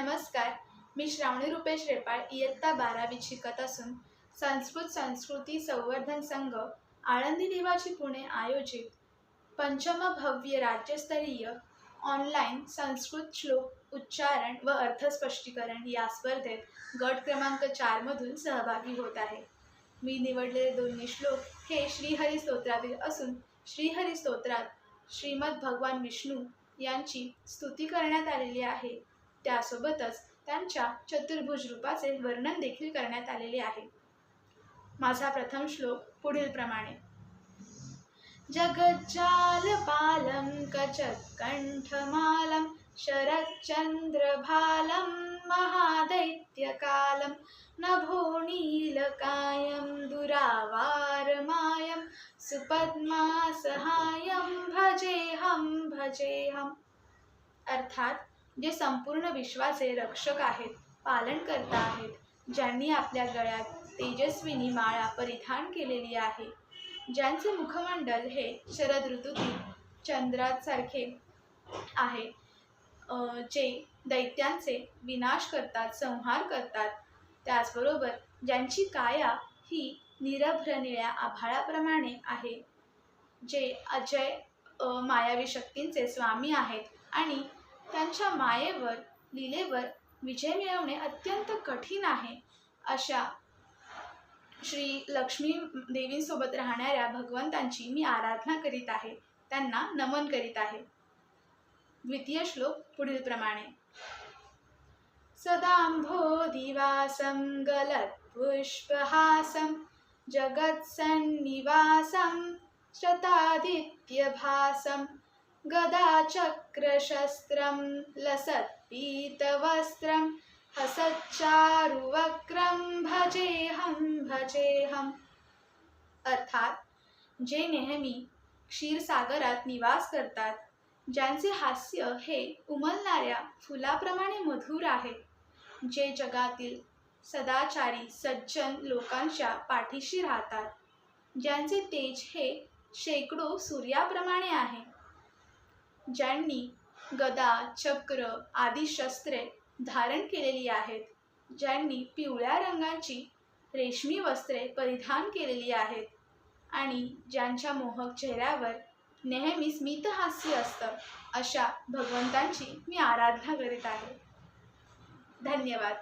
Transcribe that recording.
नमस्कार. मी श्रावणी रुपेश रेपाळ इयत्ता बारावी शिकत असून संस्कृत संस्कृती संवर्धन संघ आळंदी निवासी पुणे आयोजित पंचम भव्य राज्यस्तरीय ऑनलाईन संस्कृत श्लोक उच्चारण व अर्थस्पष्टीकरण या स्पर्धेत गट क्रमांक चारमधून सहभागी होत आहे. मी निवडलेले दोन्ही श्लोक हे श्रीहरी स्तोत्रातील असून श्रीहरी स्तोत्रात श्रीमद भगवान विष्णू यांची स्तुती करण्यात आलेली आहे. त्यासोबतच त्यांच्या चतुर्भुज रूपाचे वर्णन देखील करण्यात आलेले आहे. माझा प्रथम श्लोक पुढील प्रमाणे जगज्जालपालं कचत्कण्ठमालं शरच्चन्द्रभालं महादैत्यकालं नभोनीलकायं दुरावारमायं सुपद्मासहायं भजेहं भजेहम् अर्थात जे संपूर्ण विश्वाचे रक्षक आहेत पालनकर्ता आहेत ज्यांनी आपल्या गळ्यात तेजस्विनी माळा परिधान केलेली आहे. ज्यांचे मुखमंडल हे शरद ऋतूतील चंद्रासारखे आहे जे दैत्यांचे विनाश करतात संहार करतात. त्याचबरोबर ज्यांची काया ही निरभ्र निळ्या आभाळाप्रमाणे आहे जे अजय मायावी शक्तींचे स्वामी आहेत आणि त्यांच्या मायेवर लीलेवर विजय मिळवणे अत्यंत कठीण आहे. अशा श्री लक्ष्मी देवींसोबत राहणाऱ्या भगवंतांची मी आराधना करीत आहे. त्यांना नमन करीत आहे. द्वितीय श्लोक पुढील प्रमाणे सदाम्भोदिवासं गलत्पुष्पहासं जगत्सन्निवासं शतादित्यभासं गदाचक्रशस्त्रं लसत्पीतवस्त्रं हसच्चारुवक्रं भजेहं भजेहम् अर्थात जे नेहमी क्षीरसागरात निवास करतात ज्यांचे हास्य हे उमलणाऱ्या फुलाप्रमाणे मधुर आहे जे जगातील सदाचारी सज्जन लोकांच्या पाठीशी राहतात ज्यांचे तेज हे शेकडो सूर्याप्रमाणे आहे। ज्यांनी गदा चक्र आदी शस्त्रे धारण केलेली आहेत ज्यांनी पिवळ्या रंगाची रेशमी वस्त्रे परिधान केलेली आहेत आणि ज्यांच्या मोहक चेहऱ्यावर नेहमी स्मितहास्य असतं अशा भगवंतांची मी आराधना करीत आहे. धन्यवाद.